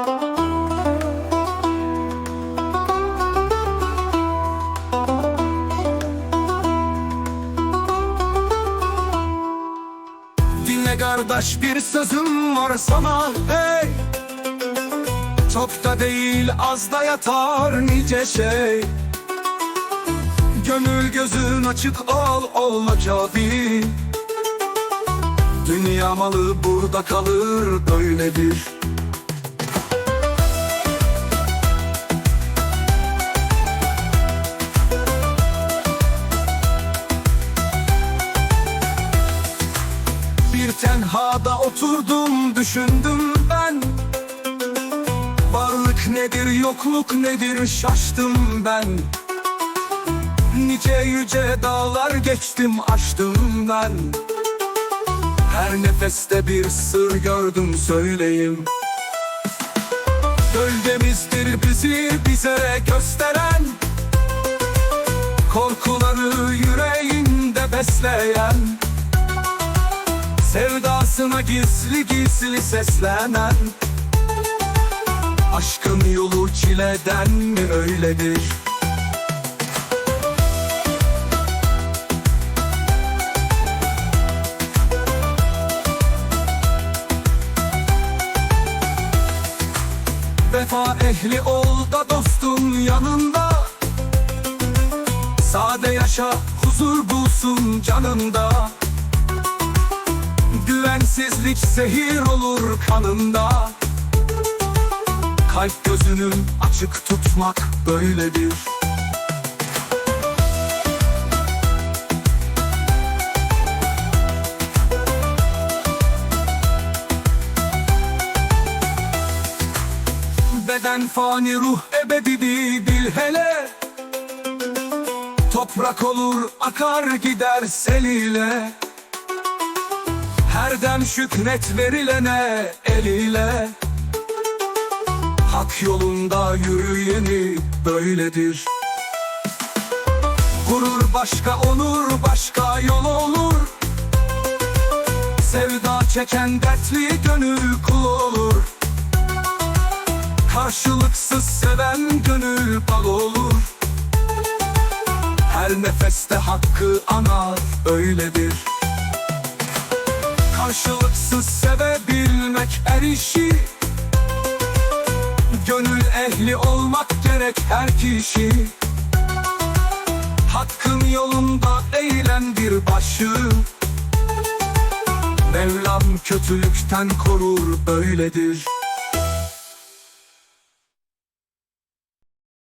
Dinle kardeş bir sözüm var sana hey. Çokta değil az da yatar nice şey. Gönül gözün açık ol olma kafi Dünya malı burada kalır böyledir Bir tenhada oturdum düşündüm ben. Varlık nedir yokluk nedir şaştım ben. Nice yüce dağlar geçtim aştım ben. Her nefeste bir sır gördüm söyleyeyim. Gölgemizdir bizi bize gösteren. Korkuları yüreğinde besleyen Sevdasına gizli gizli seslenen Aşkın yolu çileden mi öyledir? Vefa ehli ol da dostun yanında Sade yaşa huzur bulsun canında Güvensizlik zehir olur kanında. Kalp gözünü açık tutmak böyledir Beden fani ruh ebedidir bil hele. Toprak olur akar gider seliyle her dem şükret verilene eliyle? Hak yolunda yürüyeni böyledir. Gurur başka onur başka yol olur. Sevda çeken dertli gönül kul olur. Karşılıksız seven gönül bal olur. Her nefeste hakkı anar öyledir Karşılıksız sevebilmek er işi. Gönül ehli olmak gerek her kişi. Hakkın yolunda eğilen bir başı. Mevlam kötülükten korur böyledir